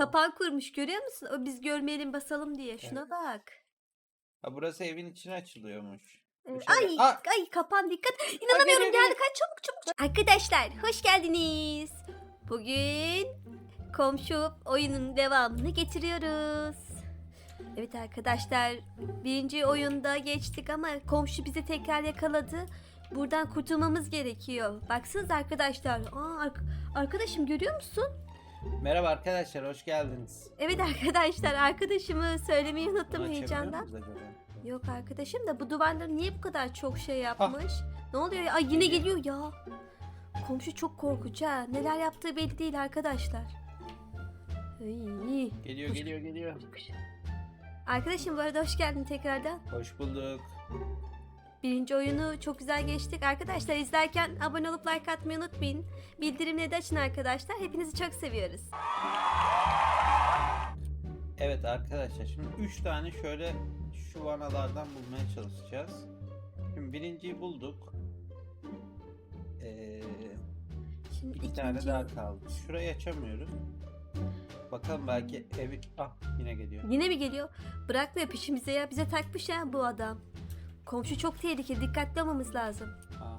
Kapan kurmuş görüyor musun? O biz görmeyelim basalım diye. Şuna Evet. bak. Ha, burası evin içine açılıyormuş. Evet. Dışarı- Ay Aa! ay kapan dikkat. İnanamıyorum geliyor, geldi kaç çabuk çabuk. çabuk. Arkadaşlar hoş geldiniz. Bugün komşu oyunun devamını getiriyoruz. Evet arkadaşlar birinci oyunda geçtik ama komşu bizi tekrar yakaladı. Buradan kurtulmamız gerekiyor. Baksanıza arkadaşlar. Aa, ark- arkadaşım görüyor musun? Merhaba arkadaşlar hoş geldiniz. Evet arkadaşlar arkadaşımı söylemeyi Bunu unuttum açabiliyor heyecandan. musunuz acaba? Yok arkadaşım da bu duvarları niye bu kadar çok şey yapmış? Ne oluyor ya? Ay yine geliyor ya. Komşu çok korkunç ha. Neler yaptığı belli değil arkadaşlar. Ay. Geliyor geliyor geliyor. Arkadaşım bu arada hoş geldin tekrardan. Hoş bulduk. Birinci oyunu çok güzel geçtik. Arkadaşlar izlerken abone olup like atmayı unutmayın. Bildirimleri de açın arkadaşlar. Hepinizi çok seviyoruz. Evet arkadaşlar şimdi 3 tane şöyle şu vanalardan bulmaya çalışacağız. Şimdi birinciyi bulduk. Ee, Şimdi iki ikinci... tane daha kaldı. Şurayı açamıyoruz. Bakalım belki evi... Ah yine geliyor. Yine mi geliyor? Bırakmıyor peşimize ya. Bize takmış ya bu adam. Komşu çok tehlikeli. Dikkatli olmamız lazım. Aa,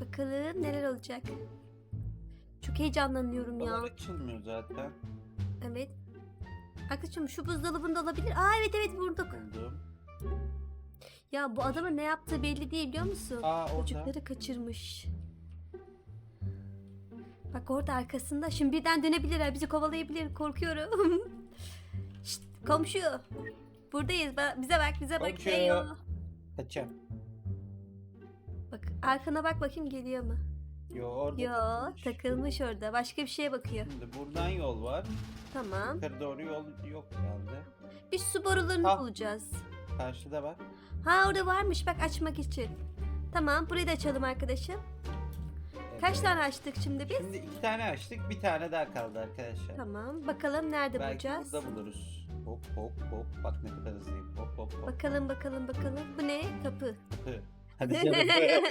Bakalım neler olacak. Çok heyecanlanıyorum ya. buralar açılmıyor zaten. Evet. Arkadaşım şu buzdolabında olabilir. Aa evet evet bulduk. Buldum. Ya bu adamın ne yaptığı belli değil biliyor musun? Aa orada. Çocukları kaçırmış. Bak orada arkasında. Şimdi birden dönebilir ha. Bizi kovalayabilir. Korkuyorum. Şşt, komşu. Buradayız. Ba- bize bak bize bak. Komşu. Heyo. Kaçacağım. Bak arkana bak bakayım geliyor mu? Yo orada Yo takılmış. takılmış orada. Başka bir şeye bakıyor. Şimdi buradan yol var. Tamam. Yukarı doğru yol yok herhalde. Biz su borularını Ha. bulacağız. Karşıda bak. Ha orada varmış bak açmak için. Tamam burayı da açalım arkadaşım. Kaç tane açtık şimdi biz? Şimdi iki tane açtık. Bir tane daha kaldı arkadaşlar. Tamam bakalım nerede Belki bulacağız? burada buluruz. Hop hop hop. Bak ne kadar hızlıyım. Hop hop hop. Bakalım bakalım bakalım. Bu ne? Kapı. Hadi canım.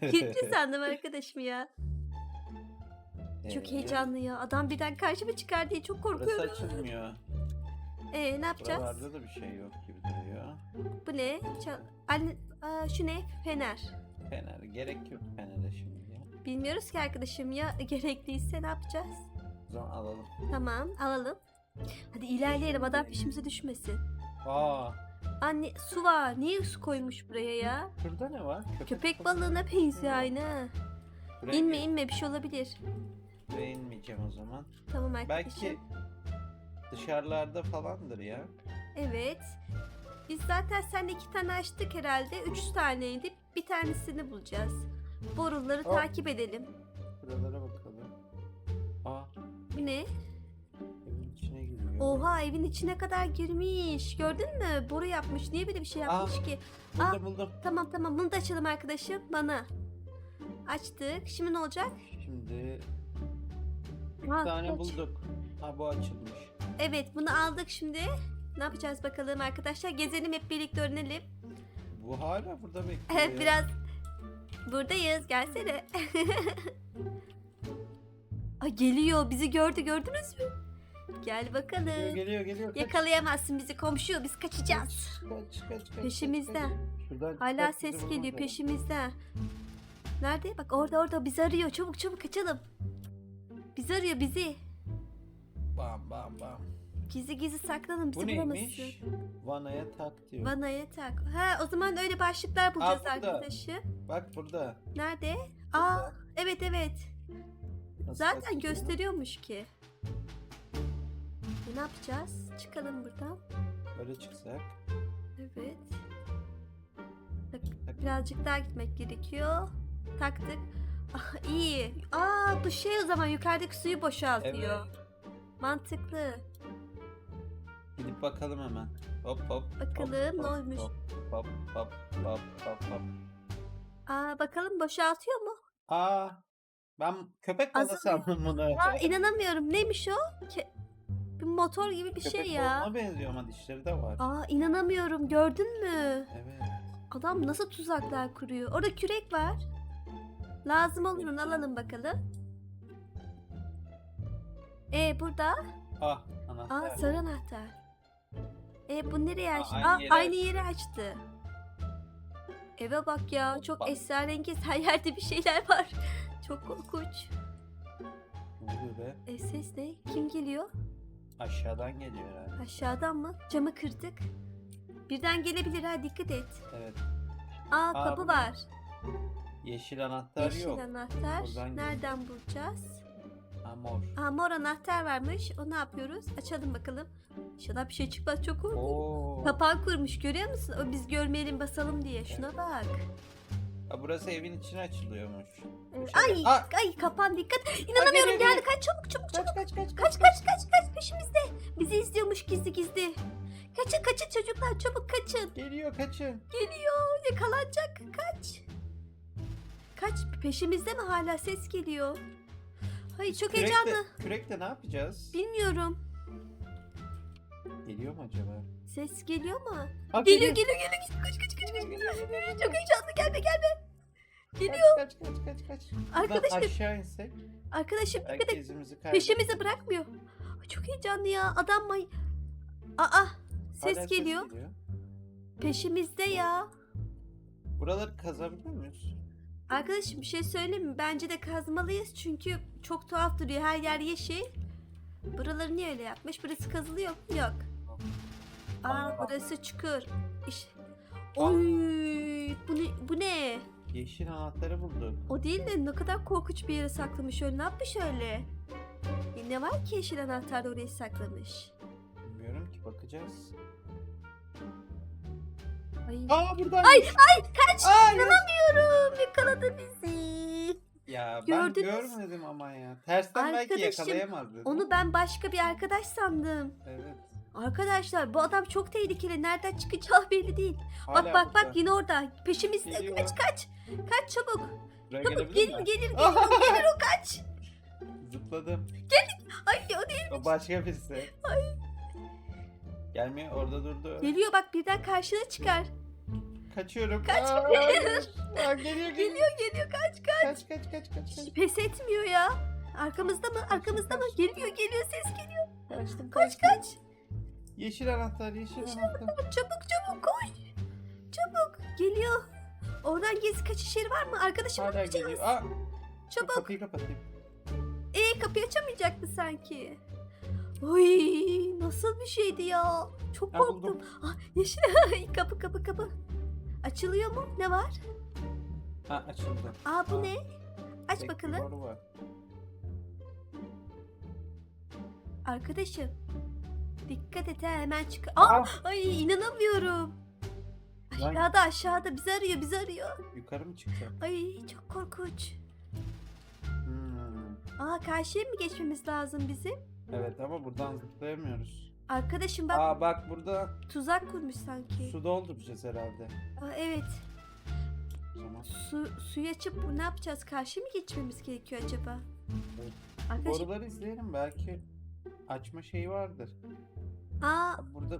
Kilitli sandım arkadaşım ya. Çok Evet. heyecanlı ya. Adam birden karşıma çıkar diye çok Burası korkuyorum. açılmıyor. Ee ne yapacağız? Buralarda da bir şey yok gibi duruyor. Bu ne? Çal- Anne, Aa, şu ne? Fener. Fener. Gerek yok Fener'e şimdi ya. Bilmiyoruz ki arkadaşım ya gerekliyse ne yapacağız? O zaman alalım. Tamam alalım. Hadi ilerleyelim adam peşimize düşmesin. Aa. Anne su var. Niye su koymuş buraya ya? Şurada ne var? Köpek balığına benziyor aynı. ha. Buraya İnme inme bir şey olabilir. Buraya inmeyeceğim o zaman. Tamam arkadaşım. Belki dışarılarda falandır ya. Evet. Biz zaten seninle iki tane açtık herhalde. Üç taneydi. Bir tanesini bulacağız. Boruları Aa. takip edelim. Buralara bakalım. Aa. Bu ne? Oha evin içine kadar girmiş. Gördün mü? Boru yapmış. Niye böyle bir şey yapmış Aa. ki? Buldum buldum. Tamam tamam bunu da açalım arkadaşım. Bana. Açtık. Şimdi ne olacak? Şimdi bir Ha, tane aç. bulduk. Ha bu açılmış. Evet bunu aldık şimdi. Ne yapacağız bakalım arkadaşlar? Gezelim hep birlikte öğrenelim. Bu hala burada bekliyor. Ya. biraz buradayız. Gelsene. Ay geliyor. Bizi gördü. Gördünüz mü? Gel Geliyor bakalım. geliyor geliyor. Kaç, Yakalayamazsın bizi komşu. Biz kaçacağız. Kaç kaç kaç. Peşimizde. kaç, kaç. Şuradan Hala çıkart, bizi ses bulmaz geliyor lazım. peşimizde. Nerede? Bak orada orada bizi arıyor. Çabuk çabuk kaçalım. Bizi arıyor bizi. Bam bam bam. Gizli gizli saklanın bizi Bu bulamasın. neymiş? Vanaya tak diyor. Vanaya tak. Ha o zaman öyle başlıklar bulacağız burada. arkadaşım. Bak burada. Nerede? Aa evet evet. Nasıl Zaten takılıyor? gösteriyormuş ki. Ne yapacağız? Çıkalım buradan. Böyle çıksak. Evet. Bak, birazcık daha gitmek gerekiyor. Taktık. Ah iyi. Aa bu şey o zaman yukarıdaki suyu boşaltıyor. Evet. Mantıklı. Gidip bakalım hemen. Hop hop. Bakalım hop, ne olmuş? Hop hop hop hop hop hop. Aa bakalım boşaltıyor mu? Aa. Ben köpek balı Azalıyor. sandım bunu. Aa inanamıyorum. Neymiş o? Ke- bir motor gibi bir köpek şey ya. balığına benziyor ama dişleri de var. Aa inanamıyorum. Gördün mü? Evet. Adam nasıl tuzaklar kuruyor? Orada kürek var. Lazım olur onu alalım bakalım. E burada. Ah anahtar. Aa sarı anahtar. E bu nereye Aa, açtı? aynı Aa, aynı açtı. yeri açtı. Eve bak ya çok Hoppa. esrarengiz her yerde bir şeyler var. Çok korkunç. Ne oluyor be? E ses ne? Kim geliyor? Aşağıdan geliyor herhalde. Aşağıdan mı? Camı kırdık. Birden gelebilir ha dikkat et. Evet. Aa, Aa, kapı bu- var. Yeşil anahtar Yeşil yok. anahtar. Buradan Nereden bulacağız? Ha mor. Aa mor anahtar varmış. O ne yapıyoruz? Açalım bakalım. İnşallah bir şey çıkmaz çok korkunç. Oo. Kapan kurmuş görüyor musun? O biz görmeyelim basalım diye. Şuna bak. Ha, burası evin içine açılıyormuş. Ay Aa! ay kapan dikkat. İnanamıyorum geliyor, geldi. Kaç çabuk çabuk çabuk. Kaç kaç kaç Kaç kaç kaç kaç peşimizde. Bizi izliyormuş gizli gizli. Kaçın kaçın çocuklar çabuk kaçın. Geliyor kaçın. Geliyor yakalanacak kaç. Kaç peşimizde mi hala ses geliyor. Ay çok Kürekle- heyecanlı. Kürekle ne yapacağız? Bilmiyorum. Geliyor mu acaba? Ses geliyor mu? Ha, Geliyor geliyor geliyor. Kaç kaç kaç kaç. Çok heyecanlı gelme gelme. Geliyor. Kaç kaç kaç kaç kaç. Arkadaşım. Buradan aşağı insek. Arkadaşım dikkat et. Peşimizi bırakmıyor. Ay, Çok heyecanlı ya. Adam may... Aa ses Hala geliyor. Peşimizde ya. Buraları kazabiliyor muyuz? Arkadaşım bir şey söyleyeyim mi? Bence de kazmalıyız çünkü çok tuhaf duruyor. Her yer yeşil. Buraları niye öyle yapmış? Burası kazılıyor mu? Yok. Aa burası çukur. İş... Oy bu ne? Bu ne? Yeşil anahtarı bulduk. O değil de ne kadar korkunç bir yere saklamış öyle. Ne yapmış öyle? E, ne var ki yeşil anahtar da oraya saklamış? Bilmiyorum ki bakacağız. Ay, Aa buradan. ay, ay kaç! Aa, İnanamıyorum. Yakaladı bizi. Ya ben Gördünüz. görmedim ama ya. Tersten belki Arkadaşım, yakalayamaz dedim. Onu ben başka bir arkadaş sandım. Evet. Arkadaşlar bu adam çok tehlikeli. Nereden çıkacağı belli değil. Hala bak bak burada. bak yine orada. Peşimizde. Geliyor. Kaç kaç. Kaç çabuk. Buraya Çabuk gelebilir gelir mi? gelir gelir. O, gelir o kaç. Zıpladım. Ay o değil. O başka birisi. Gelmiyor orada durdu. Geliyor bak birden karşına çıkar. Kaçıyorum. Kaç. Aa, hayır. Aa, geliyor geliyor. Geliyor geliyor kaç kaç. Kaç kaç kaç kaç. kaç. Pes etmiyor ya. Arkamızda mı? Arkamızda mı? Geliyor geliyor ses geliyor. Kaçtım Kaç kaçtım. kaç. Yeşil anahtar yeşil, anahtar. Çabuk çabuk koş. Çabuk. Geliyor. Oradan gezi kaçış yeri var mı? Arkadaşım Hala geliyor. Aa, Çabuk. kapıyı kapatayım. Ee kapıyı açamayacak mı sanki? Oy nasıl bir şeydi ya? Çok Ha, korktum. Ah, yeşil kapı kapı kapı. Açılıyor mu? Ne var? Ha açıldı. Aa bu Aa, ne? Aç Tek bir bakalım. boru var. Arkadaşım. Dikkat et ha hemen çık. Aa, Aa, ay inanamıyorum. Lan- Aşağıda aşağıda bizi arıyor bizi arıyor. yukarı mı çıkacak? Ay çok korkunç. Hmm. Aa karşıya mı geçmemiz lazım bizim? Evet ama buradan zıplayamıyoruz. Arkadaşım bak Aa bak burada tuzak kurmuş sanki. su dolduracağız herhalde. Aa, evet. O zaman. Su, suyu açıp bu ne yapacağız? Karşı mı geçmemiz gerekiyor acaba? Evet. Arkadaşım. Boruları izleyelim belki açma şeyi vardır. Aa Burada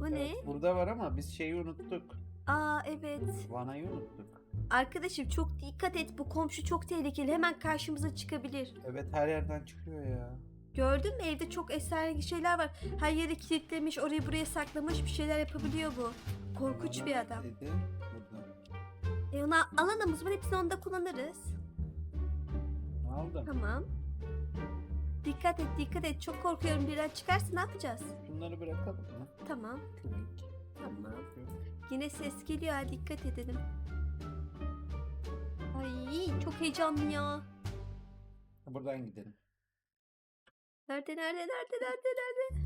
bu ne? evet, burada var ama biz şeyi unuttuk. Aa evet. Vanayı unuttuk. Arkadaşım çok dikkat et. Bu komşu çok tehlikeli. Hemen karşımıza çıkabilir. Evet her yerden çıkıyor ya. Gördün mü? Evde çok esrarengiz şeyler var. Her yeri kilitlemiş, orayı buraya saklamış bir şeyler yapabiliyor bu. Korkunç bir adam. Dedi burada. E ona alanımız var. Hepsini onda kullanırız. Ne oldu? Tamam. Dikkat et, dikkat et. Çok korkuyorum. Birden çıkarsa ne yapacağız? Bunları bırakalım mı? Tamam. Tamam. Yine ses geliyor. Ha, dikkat edelim. Ay çok heyecanlı ya. Buradan gidelim. Nerede nerede nerede nerede nerede?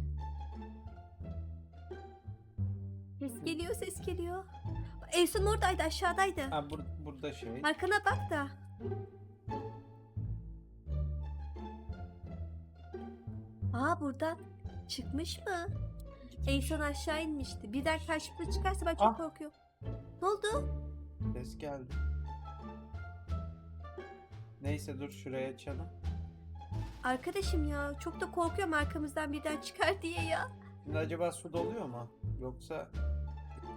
Ses geliyor ses geliyor. En son oradaydı aşağıdaydı. Ha bur- burada şey. Arkana bak da. Aa buradan çıkmış mı? En son aşağı inmişti. Birden karşımıza çıkarsa ben çok Ah. korkuyorum. Ne oldu? Ses geldi. Neyse dur şuraya açalım. Arkadaşım ya çok da korkuyorum arkamızdan birden çıkar diye ya. Şimdi acaba su doluyor mu? Yoksa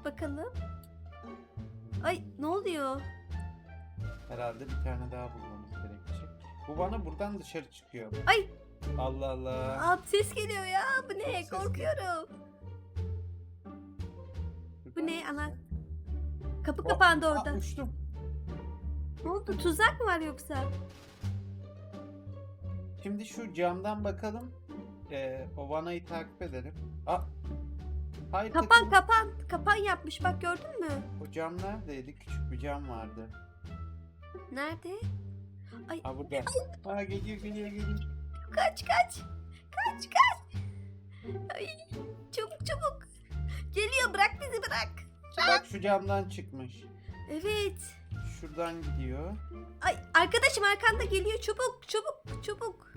Bakalım. Ay ne oluyor? herhalde bir tane daha bulmamız gerekecek. Bu bana buradan dışarı çıkıyor. Allah Allah. Aa ses geliyor ya. Bu ne? Ses Korkuyorum. Bu ne? Ana. Kapı Hop, kapandı aa, orada. uçtum. Ne oldu? Tuzak mı var yoksa? Şimdi şu camdan bakalım. Ee, o vanayı takip edelim. Aa. Hayır Kapan takım. kapan. Kapan yapmış bak gördün mü? O cam neredeydi? Küçük bir cam vardı. Nerede? Ay Ha burada. Aa geliyor geliyor geliyor. kaç kaç. Kaç kaç. Ay çabuk çabuk. Geliyor bırak bizi bırak. Bak şu camdan çıkmış. Evet. Şuradan gidiyor. Ay arkadaşım arkanda geliyor çabuk çabuk çabuk.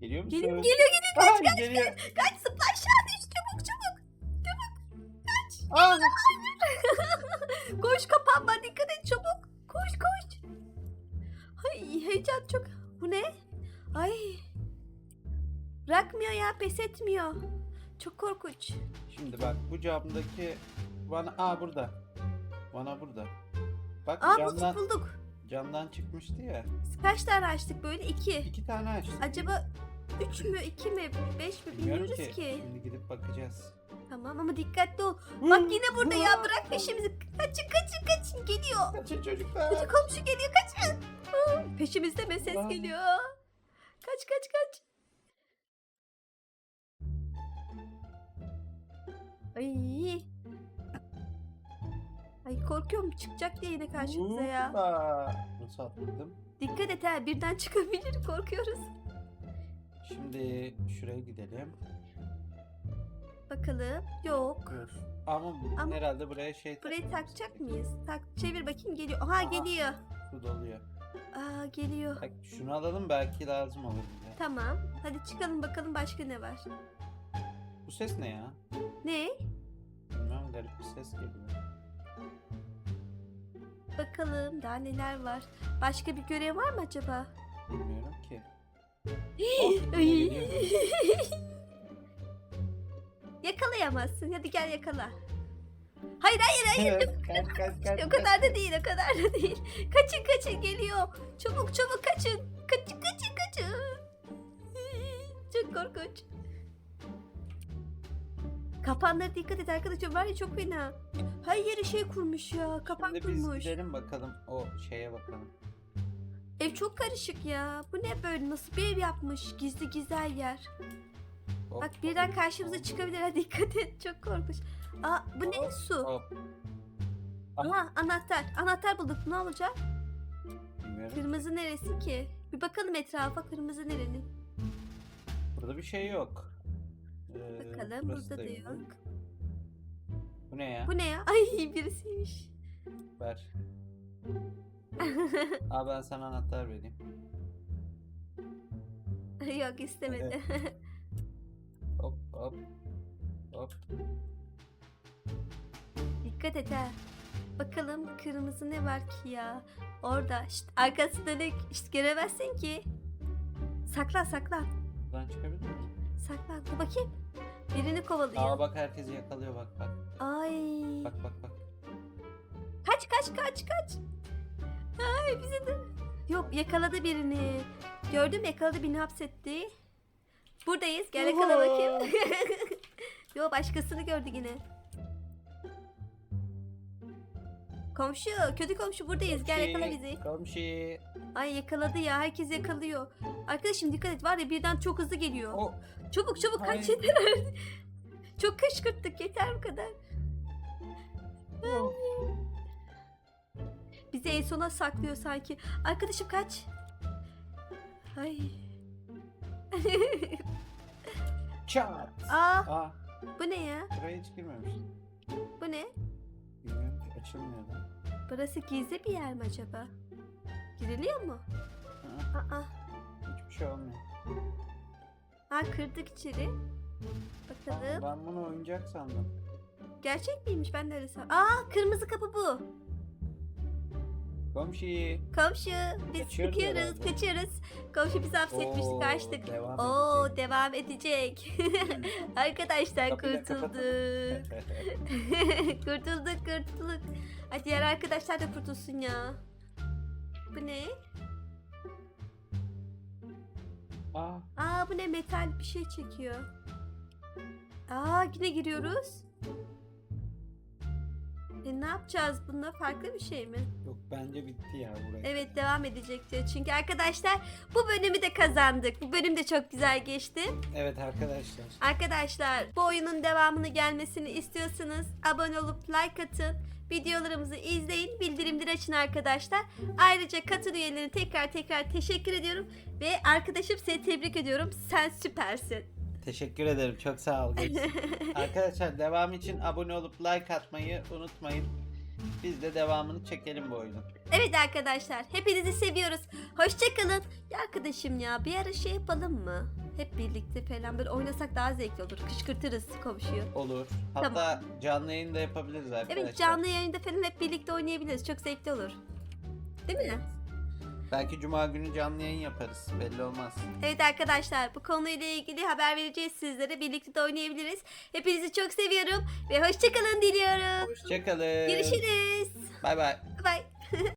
Geliyor musun? Geliyor geliyor geliyor Aa, geliyor. kaç zıpla aşağı düş çabuk çabuk. Aa, Koş kapanma dikkat et çabuk. Koş koş. Ay heyecan çok. Bu ne? Ay. Bırakmıyor ya pes etmiyor. Çok korkunç. Şimdi bak bu camdaki vana aa burada. Vana burada. Bak Aa camdan bulduk bulduk. camdan çıkmıştı ya. Kaç tane açtık böyle? iki. İki tane açtı. Acaba üç mü iki mi beş mi Bilmiyorum bilmiyoruz ki. Şimdi gidip bakacağız. Tamam ama dikkatli ol. Bak yine burada ya bırak peşimizi. Kaçın kaçın kaçın geliyor. Kaçın çocuklar. Hadi komşu geliyor kaçın. Aa, Peşimizde mi ses geliyor? Kaç kaç kaç. Ay. Ay korkuyorum çıkacak diye yine karşımıza ya. Hoppa. Nasıl atladım? Dikkat et ha birden çıkabilir korkuyoruz. Şimdi şuraya gidelim. Bakalım. Yok. Dur. Ama, Ama- herhalde buraya şey Burayı takacak mıyız? Tak çevir bakayım geliyor. Aha geliyor. Su doluyor. Aa geliyor. Bak şunu alalım belki lazım olur bize. Tamam. Hadi çıkalım bakalım başka ne var. Bu ses ne ya? Ne? Bilmem garip bir ses geliyor. Bakalım daha neler var. Başka bir görev var mı acaba? Bilmiyorum ki. Yakalayamazsın. Hadi gel yakala. Hayır hayır hayır. kaç kaç kaç. O kadar da değil o kadar da değil. Kaçın kaçın geliyor. Çabuk çabuk kaçın. Kaçın kaçın kaçın. Çok korkunç. Kapanlara dikkat et arkadaşlar var ya çok fena. Her yere şey kurmuş ya. Kapan Şimdi biz kurmuş. gidelim bakalım o şeye bakalım. Ev çok karışık ya. Bu ne böyle nasıl bir ev yapmış? Gizli her yer. Hop, Bak hop, birden karşımıza çıkabilir. Hadi dikkat et. Çok korkunç. Aa bu ne? hop, Su. Hop. Aha anahtar. Anahtar bulduk. Ne olacak? Bilmiyorum. Kırmızı neresi ki? Bir bakalım etrafa. Kırmızı nerenin? Burada bir şey yok. Ee, Bakalım burası burada da yok. yok. Bu ne ya? Bu ne ya? Ay birisiymiş. Ver. Aa ben sana anahtar vereyim. yok istemedi. Hop hop. Hop. Dikkat et ha. Bakalım kırmızı ne var ki ya? Orada. Şşt, arkası dönük. İşte göremezsin ki. Saklan saklan. Buradan çıkabilir miyim? Saklan. Dur bakayım. Birini kovalıyor. Aa bak herkesi yakalıyor bak bak. Ay. Bak bak bak. Kaç kaç kaç kaç. Ay bizi de. Yok yakaladı birini. Gördüm yakaladı birini hapsetti. Buradayız. Gel yakala bakayım. Yo başkasını gördü yine. Komşu, kötü komşu buradayız. Gel yakala bizi. Komşu. Ay yakaladı ya. Herkes yakalıyor. Arkadaşım dikkat et. Var ya birden çok hızlı geliyor. O Çabuk çabuk kaç Hayır. yeter. çok kışkırttık. Yeter bu kadar. o. Bizi en sona saklıyor sanki. Arkadaşım kaç. Ay. Çat. Aa Aa bu ne ya? buraya hiç girmemiştim. Bu ne? Bilmiyorum ki açılmıyor da. Burası gizli bir yer mi acaba? Giriliyor mu? Hı, Aa. Hiçbir şey olmuyor. Ha kırdık içeri. Bakalım. Ben bunu oyuncak sandım. Gerçek miymiş? Ben de öyle sandım. Aa kırmızı kapı bu. Komşu. Komşu biz Kaçıyoruz çıkıyoruz, herhalde. kaçıyoruz. Komşu bizi hapsetmişti, Oo, kaçtık. devam Oo edecek. devam edecek. Arkadaşlar Kapıyı da kapatalım. kurtulduk. kurtulduk, kurtulduk. Hadi diğer arkadaşlar da kurtulsun ya. Bu ne? Aa, Aa bu ne metal bir şey çekiyor. Aa yine giriyoruz. E ne yapacağız bunda? Farklı bir şey mi? yok bence bitti ya buraya. Evet devam edecek diyor. Çünkü arkadaşlar bu bölümü de kazandık. Bu bölüm de çok güzel geçti. Evet arkadaşlar. Arkadaşlar bu oyunun devamını gelmesini istiyorsanız abone olup like atın. Videolarımızı izleyin, bildirimleri açın arkadaşlar. Ayrıca katıl üyelerine tekrar tekrar teşekkür ediyorum. Ve arkadaşım seni tebrik ediyorum. Sen süpersin. Teşekkür ederim. Çok sağ ol. Arkadaşlar devam için abone olup like atmayı unutmayın. Biz de devamını çekelim bu oyunun. Evet arkadaşlar hepinizi seviyoruz. Hoşçakalın. Ya arkadaşım ya bir ara şey yapalım mı? Hep birlikte falan böyle oynasak daha zevkli olur. Kışkırtırız komşuyu. Olur. Hatta canlı yayın da yapabiliriz arkadaşlar. Evet canlı yayında falan hep birlikte oynayabiliriz. Çok zevkli olur. Değil mi? Belki cuma günü canlı yayın yaparız. Belli olmaz. Evet arkadaşlar bu konuyla ilgili haber vereceğiz sizlere. Birlikte de oynayabiliriz. Hepinizi çok seviyorum ve hoşçakalın diliyorum. Hoşçakalın. Görüşürüz. Bay bay. Bye.